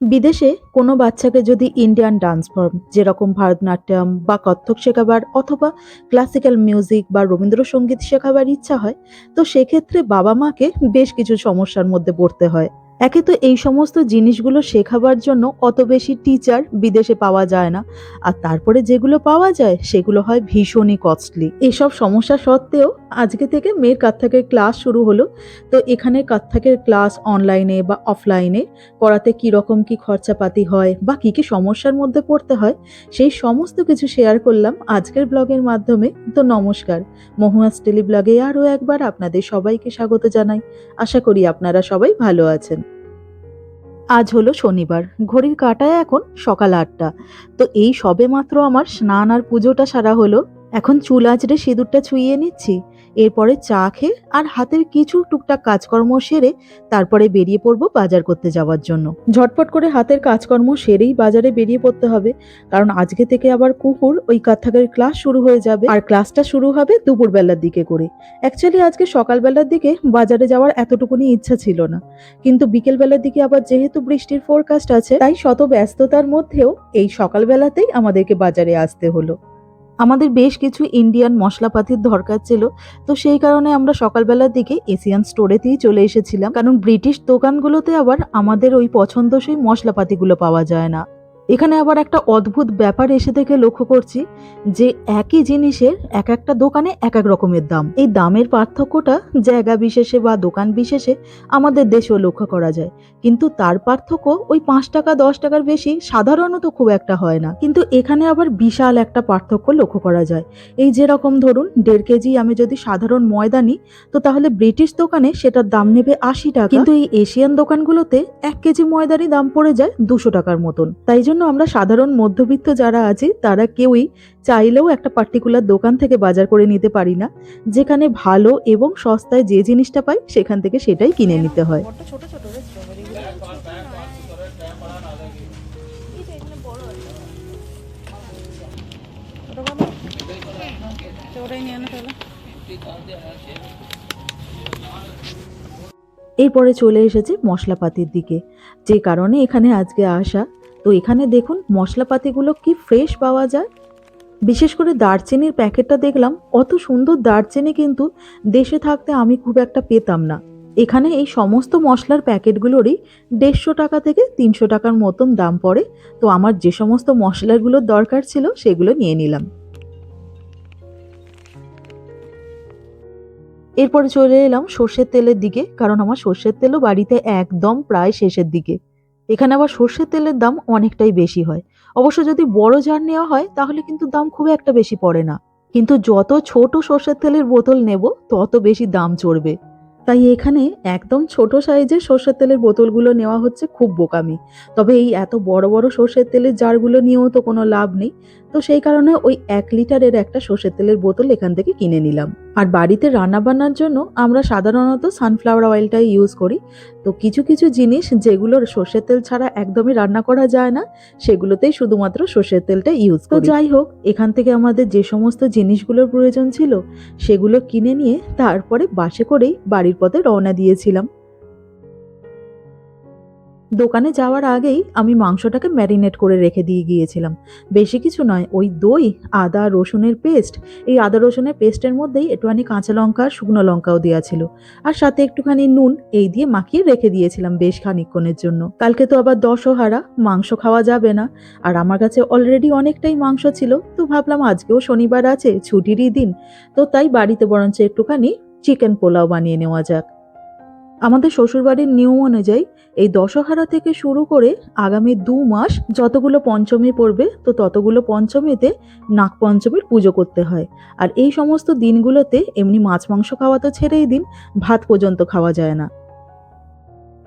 বিদেশে কোনো বাচ্চাকে যদি ইন্ডিয়ান ডান্স ফর্ম যেরকম ভারতনাট্যম বা কত্থক শেখাবার অথবা ক্লাসিক্যাল মিউজিক বা রবীন্দ্রসঙ্গীত শেখাবার ইচ্ছা হয়, তো সেক্ষেত্রে বাবা মাকে বেশ কিছু সমস্যার মধ্যে পড়তে হয়। একে তো এই সমস্ত জিনিসগুলো শেখাবার জন্য অত বেশি টিচার বিদেশে পাওয়া যায় না, আর তারপরে যেগুলো পাওয়া যায়, সেগুলো হয় ভীষণই কস্টলি এসব সমস্যা সত্ত্বেও আজকে থেকে মেয়ের কাত্থাকের ক্লাস শুরু হলো। তো এখানে কাত্থাকের ক্লাস অনলাইনে বা অফলাইনে করাতে কি রকম কি খরচাপাতি হয় বা কি কি সমস্যার মধ্যে পড়তে হয়, সেই সমস্ত কিছু শেয়ার করলাম আজকের ব্লগের মাধ্যমে। তো নমস্কার, মহুয়াস টেলি ব্লগে আরও একবার আপনাদের সবাইকে স্বাগত জানাই। আশা করি আপনারা সবাই ভালো আছেন। আজ হলো শনিবার, ঘড়ির কাটায় এখন সকাল আটটা। তো এই সবে মাত্র আমার স্নান আর পুজোটা সারা হলো। এখন চুল আঁচড়ে সিঁদুরটা ছুঁইয়ে নিচ্ছি। এরপরে চা খেয়ে আর হাতের কিছু টুকটাক কাজকর্ম সেরে তারপরে বেরিয়ে পড়ব বাজার করতে যাওয়ার জন্য। ঝটপট করে হাতের কাজকর্ম সেরেই বাজারে বেরিয়ে পড়তে হবে, কারণ আজকে থেকে আবার কুকুর ওই কাত্থাকের ক্লাস শুরু হয়ে যাবে। আর ক্লাসটা শুরু হবে দুপুরবেলার দিকে করে। অ্যাকচুয়ালি আজকে সকালবেলার দিকে বাজারে যাওয়ার এতটুকুনি ইচ্ছা ছিল না। কিন্তু বিকেলবেলার দিকে আবার যেহেতু বৃষ্টির ফোরকাস্ট আছে, তাই শত ব্যস্ততার মধ্যেও এই সকালবেলাতেই আমাদেরকে বাজারে আসতে হলো। আমাদের বেশ কিছু ইন্ডিয়ান মশলাপাতির দরকার ছিল, তো সেই কারণে আমরা সকালবেলার দিকে এশিয়ান স্টোরেতেই চলে এসেছিলাম। কারণ ব্রিটিশ দোকানগুলোতে আবার আমাদের ওই পছন্দসই মশলাপাতিগুলো পাওয়া যায় না। এখানে আবার একটা অদ্ভুত ব্যাপার এসে থেকে লক্ষ্য করছি যে একই জিনিসের এক একটা দোকানে এক এক রকমের দাম। এই দামের পার্থক্যটা জায়গা বিশেষে বা দোকান বিশেষে আমাদের দেশেও লক্ষ্য করা যায়। কিন্তু তার পার্থক্য ওই পাঁচ টাকা, দশ টাকার বেশি সাধারণত খুব একটা হয় না। কিন্তু এখানে আবার বিশাল একটা পার্থক্য লক্ষ্য করা যায়। এই যেরকম ধরুন, দেড় কেজি আমি যদি সাধারণ ময়দা নিই, তো তাহলে ব্রিটিশ দোকানে সেটার দাম নেবে আশি টাকা। কিন্তু এই এশিয়ান দোকানগুলোতে এক কেজি ময়দারই দাম পড়ে যায় দুশো টাকার মতন। তাই জন্য আমরা সাধারণ মধ্যবিত্ত যারা আছি তারা কেউই চাইলেও একটা পার্টিকুলার দোকান থেকে বাজার করে নিতে পারি না। যেখানে ভালো এবং সস্তায় যে জিনিসটা পাই সেখান থেকে সেটাই কিনে নিতে হয়। ছোট ছোট এরপরে চলে এসেছে মশলাপাতির দিকে। যে কারণে এখানে আজকে আসা তো এখানে দেখুন মশলাপাতিগুলো কি ফ্রেশ পাওয়া যায়। বিশেষ করে দারচিনির প্যাকেটটা দেখলাম, অত সুন্দর দারচিনি কিন্তু দেশে থাকতে আমি খুব একটা পেতাম না। এখানে এই সমস্ত মশলার প্যাকেটগুলোরই দেড়শো টাকা থেকে তিনশো টাকার মতন দাম পড়ে। তো আমার যে সমস্ত মশলাগুলোর দরকার ছিল সেগুলো নিয়ে নিলাম। এরপরে চলে এলাম সর্ষের তেলের দিকে, কারণ আমার সর্ষের তেলও বাড়িতে একদম প্রায় শেষের দিকে। এখানে আবার সর্ষের তেলের দাম অনেকটাই বেশি হয়। অবশ্য যদি বড় জার নেওয়া হয়, তাহলে কিন্তু দাম খুব একটা বেশি পড়ে না। কিন্তু যত ছোট সর্ষের তেলের বোতল নেব, তত বেশি দাম চড়বে। তাই এখানে একদম ছোট সাইজের সর্ষের তেলের বোতলগুলো নেওয়া হচ্ছে খুব বোকামি। তবে এই এত বড় বড় সর্ষের তেলের জারগুলো নিয়েও তো কোনো লাভ নেই। তো সেই কারণে ওই এক লিটারের একটা সর্ষের তেলের বোতল এখান থেকে কিনে নিলাম। আর বাড়িতে রান্না বান্নার জন্য আমরা সাধারণত সানফ্লাওয়ার অয়েলটাই ইউজ করি। তো কিছু কিছু জিনিস যেগুলোর সর্ষের তেল ছাড়া একদমই রান্না করা যায় না সেগুলোতেই শুধুমাত্র সর্ষের তেলটা ইউজ করি। তো যাই হোক এখান থেকে আমাদের যে সমস্ত জিনিসগুলোর প্রয়োজন ছিল সেগুলো কিনে নিয়ে তারপরে বাসে করেই বাড়ির পথে রওনা দিয়েছিলাম। দোকানে যাওয়ার আগেই আমি মাংসটাকে ম্যারিনেট করে রেখে দিয়ে গিয়েছিলাম। বেশি কিছু নয়, ওই দই, আদা, রসুনের পেস্ট, এই আদা রসুনের পেস্টের মধ্যেই একটুখানি কাঁচা লঙ্কা আর শুকনো লঙ্কাও দেওয়া ছিল। আর সাথে একটুখানি নুন, এই দিয়ে মাখিয়ে রেখে দিয়েছিলাম বেশ খানিকক্ষণের জন্য। কালকে তো আবার দশহারা, মাংস খাওয়া যাবে না। আর আমার কাছে অলরেডি অনেকটাই মাংস ছিল, তো ভাবলাম আজকেও শনিবার আছে, ছুটিরই দিন, তো তাই বাড়িতে বরঞ্চ একটুখানি চিকেন পোলাও বানিয়ে নেওয়া যাক। আমাদের শ্বশুরবাড়ির নিয়ম অনুযায়ী এই দশহারা থেকে শুরু করে আগামী দু মাস যতগুলো পঞ্চমী পড়বে, তো ততগুলো পঞ্চমীতে নাগ পঞ্চমীর পুজো করতে হয়। আর এই সমস্ত দিনগুলোতে এমনি মাছ মাংস খাওয়া তো ছেড়েই দিন, ভাত পর্যন্ত খাওয়া যায় না।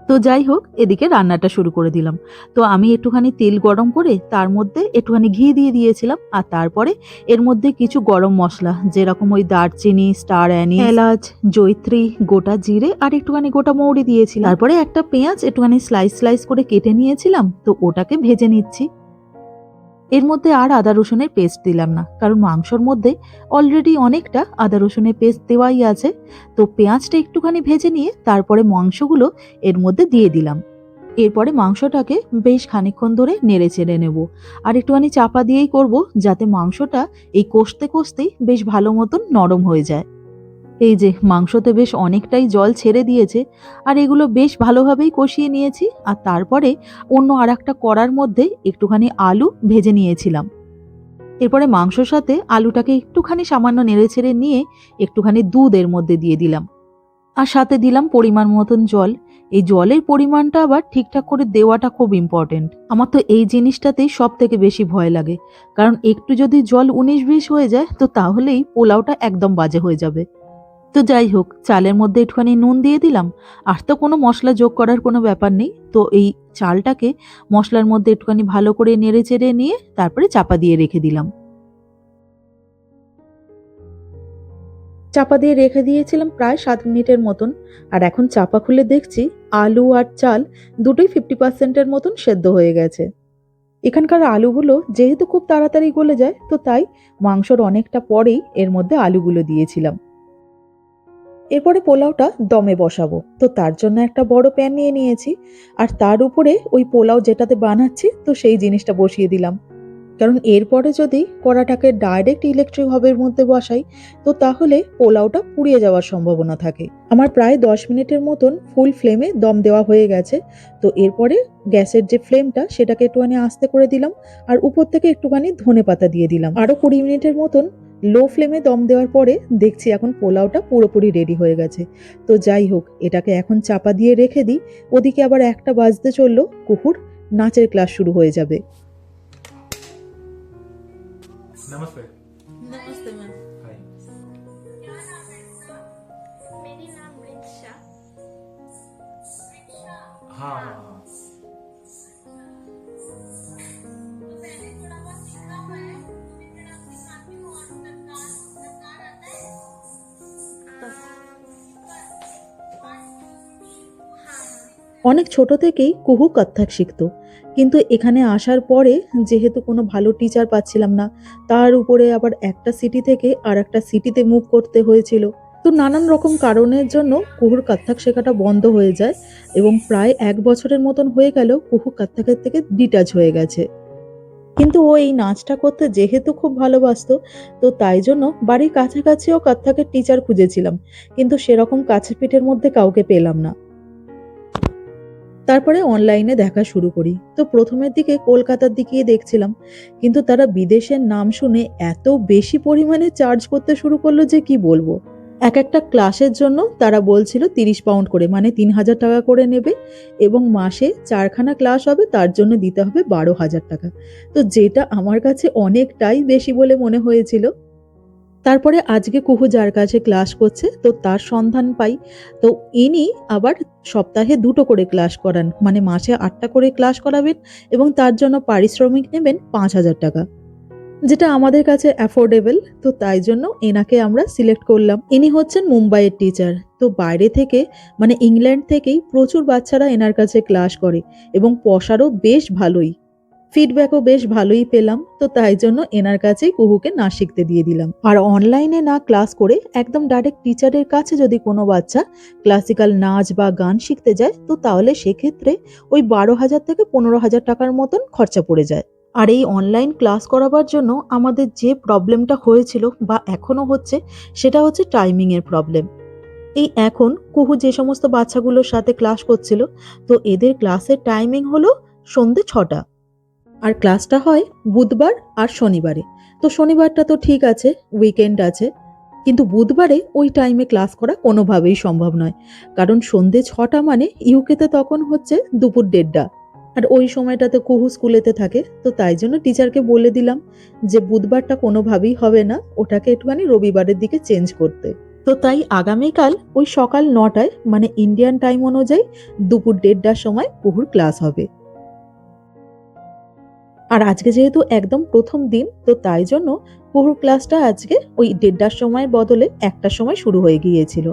তো যাই হোক এদিকে রান্নাটা শুরু করে দিলাম। তো আমি একটুখানি তেল গরম করে তার মধ্যে একটুখানি ঘি দিয়ে দিয়েছিলাম আর তারপরে এর মধ্যে কিছু গরম মশলা যেরকম ওই দারচিনি স্টার অ্যানি এলাচ জৈত্রী গোটা জিরে আর একটুখানি গোটা মৌরি দিয়েছিলাম। তারপরে একটা পেঁয়াজ একটুখানি স্লাইস স্লাইস করে কেটে নিয়েছিলাম তো ওটাকে ভেজে নিচ্ছি। এর মধ্যে আর আদা রসুনের পেস্ট দিলাম না, কারণ মাংসর মধ্যে অলরেডি অনেকটা আদা রসুনের পেস্ট দেওয়াই আছে। তো পেঁয়াজটা একটুখানি ভেজে নিয়ে তারপরে মাংসগুলো এর মধ্যে দিয়ে দিলাম। এরপরে মাংসটাকে বেশ খানিকক্ষণ ধরে নেড়ে চেড়ে নেব। আর একটুখানি চাপা দিয়েই করব, যাতে মাংসটা এই কষতে কষতেই বেশ ভালো মতন নরম হয়ে যায়। এই যে, মাংসতে বেশ অনেকটাই জল ছেড়ে দিয়েছে, আর এগুলো বেশ ভালোভাবেই কষিয়ে নিয়েছি, আর তারপরে অন্য আর একটা কড়ার মধ্যে একটুখানি আলু ভেজে নিয়েছিলাম। এরপরে মাংসর সাথে আলুটাকে একটুখানি সামান্য নেড়ে ছেড়ে নিয়ে একটুখানি দুধ এর মধ্যে দিয়ে দিলাম। আর সাথে দিলাম পরিমাণ মতন জল। এই জলের পরিমাণটা আবার ঠিকঠাক করে দেওয়াটা খুব ইম্পর্টেন্ট আমার তো এই জিনিসটাতেই সব থেকে বেশি ভয় লাগে। কারণ একটু যদি জল উনিশ বিশ হয়ে যায়, তো তাহলেই পোলাওটা একদম বাজে হয়ে যাবে। তো যাই হোক, চালের মধ্যে একটুখানি নুন দিয়ে দিলাম। আর তো কোনো মশলা যোগ করার কোনো ব্যাপার নেই। তো এই চালটাকে মশলার মধ্যে একটুখানি ভালো করে নেড়ে চেড়ে নিয়ে তারপরে চাপা দিয়ে রেখে দিলাম। চাপা দিয়ে রেখে দিয়েছিলাম প্রায় সাত মিনিটের মতন। আর এখন চাপা খুলে দেখছি আলু আর চাল দুটোই ফিফটি পার্সেন্টের মতন সেদ্ধ হয়ে গেছে। এখানকার আলুগুলো যেহেতু খুব তাড়াতাড়ি গলে যায়, তো তাই মাংসর অনেকটা পরেই এর মধ্যে আলুগুলো দিয়েছিলাম। এরপরে পোলাওটা দমে বসাবো। তো তার জন্য একটা বড় প্যান নিয়ে নিয়েছি, আর তার উপরে ওই পোলাও যেটাতে বানাচ্ছি, তো সেই জিনিসটা বসিয়ে দিলাম। কারণ এরপরে যদি কড়াটাকে ডাইরেক্ট ইলেকট্রিক হবের মধ্যে বসাই, তো তাহলে পোলাওটা পুড়িয়ে যাওয়ার সম্ভাবনা থাকে। আমার প্রায় দশ মিনিটের মতন ফুল ফ্লেমে দম দেওয়া হয়ে গেছে। তো এরপরে গ্যাসের যে ফ্লেমটা সেটাকে একটুখানি আস্তে করে দিলাম, আর উপর থেকে একটুখানি ধনে পাতা দিয়ে দিলাম। আরও কুড়ি মিনিটের মতন লো ফ্লেমে দম দেওয়ার পরে দেখছি এখন পোলাওটা পুরোপুরি রেডি হয়ে গেছে। তো যাই হোক এটাকে এখন চাপা দিয়ে রেখে দিই। ওদিকে আবার একটা বাজতে চলল কুকুর নাচের ক্লাস শুরু হয়ে যাবে। নমস্তে নমস্তে হাই মেরি নাম হ্যাঁ অনেক ছোট থেকেই কুহু কত্থক শিখতো। কিন্তু এখানে আসার পরে যেহেতু কোনো ভালো টিচার পাচ্ছিলাম না, তার উপরে আবার একটা সিটি থেকে আর একটা সিটিতে মুভ করতে হয়েছিল। তো নানান রকম কারণের জন্য কুহুর কত্থক শেখাটা বন্ধ হয়ে যায় এবং প্রায় এক বছরের মতন হয়ে গেল কুহু কত্থকের থেকে ডিটাচ হয়ে গেছে। কিন্তু ও এই নাচটা করতে যেহেতু খুব ভালোবাসতো, তো তাই জন্য বাড়ির কাছাকাছিও কত্থকের টিচার খুঁজেছিলাম। কিন্তু সেরকম কাছে পিঠের মধ্যে কাউকে পেলাম না। তারপরে অনলাইনে দেখা শুরু করি। তো প্রথমের দিকে কলকাতার দিকেই দেখছিলাম, কিন্তু তারা বিদেশের নাম শুনে এত বেশি পরিমাণে চার্জ করতে শুরু করল যে কি বলব? এক একটা ক্লাসের জন্য তারা বলছিল তিরিশ পাউন্ড করে মানে তিন হাজার টাকা করে নেবে এবং মাসে চারখানা ক্লাস হবে, তার জন্য দিতে হবে বারো হাজার টাকা। তো যেটা আমার কাছে অনেকটাই বেশি বলে মনে হয়েছিল। তারপরে আজকে কুহু যার কাছে ক্লাস করছে, তো তার সন্ধান পাই। তো ইনি আবার সপ্তাহে দুটো করে ক্লাস করান মানে মাসে আটটা করে ক্লাস করাবেন এবং তার জন্য পারিশ্রমিক নেবেন পাঁচ হাজার টাকা, যেটা আমাদের কাছে অ্যাফোর্ডেবল। তো তাই জন্য এনাকে আমরা সিলেক্ট করলাম। ইনি হচ্ছেন মুম্বাইয়ের টিচার। তো বাইরে থেকে মানে ইংল্যান্ড থেকেই প্রচুর বাচ্চারা এনার কাছে ক্লাস করে এবং পশারও বেশ ভালোই। ফিডব্যাকও বেশ ভালোই পেলাম, তো তাই জন্য এনার কাছেই কুহুকে নাচ শিখতে দিয়ে দিলাম। আর অনলাইনে না ক্লাস করে একদম ডাইরেক্ট টিচারের কাছে যদি কোনো বাচ্চা ক্লাসিক্যাল নাচ বা গান শিখতে যায়, তো তাহলে সেক্ষেত্রে ওই বারো হাজার থেকে পনেরো হাজার টাকার মতন খরচা পড়ে যায়। আর এই অনলাইন ক্লাস করাবার জন্য আমাদের যে প্রবলেমটা হয়েছিল বা এখনও হচ্ছে, সেটা হচ্ছে টাইমিংয়ের প্রবলেম এই এখন কুহু যে সমস্ত বাচ্চাগুলোর সাথে ক্লাস করছিল, তো এদের ক্লাসের টাইমিং হলো সন্ধে ছটা। আর ক্লাসটা হয় বুধবার আর শনিবারে। তো শনিবারটা তো ঠিক আছে উইকেন্ড আছে, কিন্তু বুধবারে ওই টাইমে ক্লাস করা কোনোভাবেই সম্ভব নয়। কারণ সন্ধে ছটা মানে ইউকেতে তখন হচ্ছে দুপুর দেড়টা। আর ওই সময়টাতে কুহু স্কুলেতে থাকে, তো তাই জন্য টিচারকে বলে দিলাম যে বুধবারটা কোনোভাবেই হবে না, ওটাকে একটুখানি রবিবারের দিকে চেঞ্জ করতে। তো তাই আগামীকাল ওই সকাল নটায় মানে ইন্ডিয়ান টাইম অনুযায়ী দুপুর দেড়টার সময় কুহুর ক্লাস হবে। আর আজকে যেহেতু একদম প্রথম দিন, তো তাই জন্য পুরো ক্লাসটা আজকে ওই দেড়টার সময় বদলে একটার সময় শুরু হয়ে গিয়েছিল।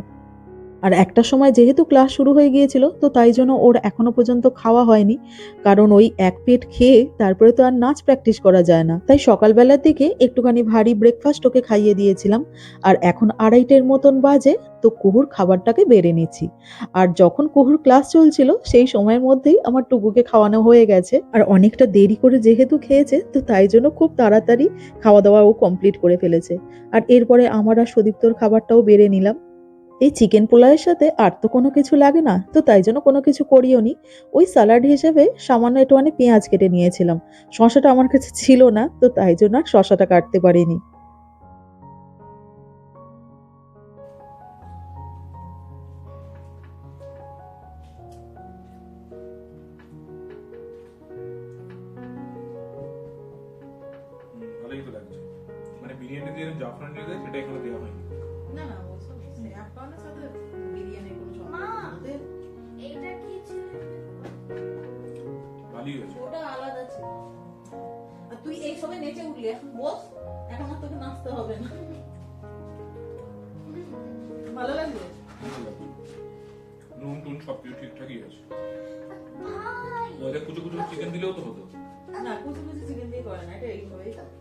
আর একটা সময় যেহেতু ক্লাস শুরু হয়ে গিয়েছিল, তো তাই জন্য ওর এখনও পর্যন্ত খাওয়া হয়নি। কারণ ওই এক পেট খেয়ে তারপরে তো আর নাচ প্র্যাকটিস করা যায় না। তাই সকালবেলার দিকে একটুখানি ভারী ব্রেকফাস্ট ওকে খাইয়ে দিয়েছিলাম। আর এখন আড়াইটের মতন বাজে, তো কুহুর খাবারটাকে বেড়ে নিচ্ছি। আর যখন কুহুর ক্লাস চলছিল, সেই সময়ের মধ্যেই আমার টুকুকে খাওয়ানো হয়ে গেছে। আর অনেকটা দেরি করে যেহেতু খেয়েছে, তো তাই জন্য খুব তাড়াতাড়ি খাওয়া দাওয়া ও কমপ্লিট করে ফেলেছে। আর এরপরে আমার আর সুদীপ্তর খাবারটাও বেড়ে নিলাম। এই চিকেন পোলাওয়ের সাথে আর তো কোনো কিছু লাগে না তো তাই জন্য কোনো কিছু করিও নি। ওই স্যালাড হিসেবে সামান্য একটুখানি পেঁয়াজ কেটে নিয়েছিলাম। শশাটা আমার কাছে ছিল না তো তাই জন্য আর শশাটা কাটতে পারিনি। মানে বিরিয়ানি দিয়ে জাফরান দিয়ে দেয় সেটা এখানে দেওয়া হয়নি। না না ওসব অ্যাকাউন্টের সাথে বিরিয়ানির কোনো সম্পর্ক ওদের এইটা কি ছিল ভালোই হয়েছে ওটা আলাদা ছিল আর তুই এই সবে নেচে উঠলি এখন বস এখন আর তোকে নাচতে হবে না ভালো লাগবে ভালো নুন টুন সব কিছু ঠিকঠাকই আছে। ওদের কুচু কুচু চিকেন দিলেও তো হতো। না কুচি কুচি চিকেন দিয়ে করে না এটা এইভাবেই খাবে।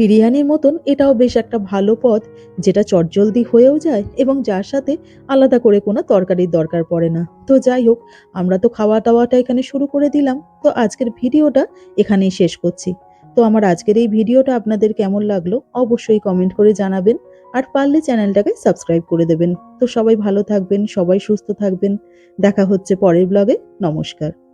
বিরিয়ানির মতন এটাও বেশ একটা ভালো পদ যেটা চটজলদি হয়েও যায় এবং যার সাথে আলাদা করে কোনো তরকারির দরকার পড়ে না। তো যাই হোক, আমরা তো খাওয়া দাওয়াটা এখানে শুরু করে দিলাম। তো আজকের ভিডিওটা এখানেই শেষ করছি। তো আমার আজকের এই ভিডিওটা আপনাদের কেমন লাগল অবশ্যই কমেন্ট করে জানাবেন আর পারলে চ্যানেলটাকে সাবস্ক্রাইব করে দেবেন। তো সবাই ভালো থাকবেন, সবাই সুস্থ থাকবেন। দেখা হচ্ছে পরের ব্লগে। নমস্কার।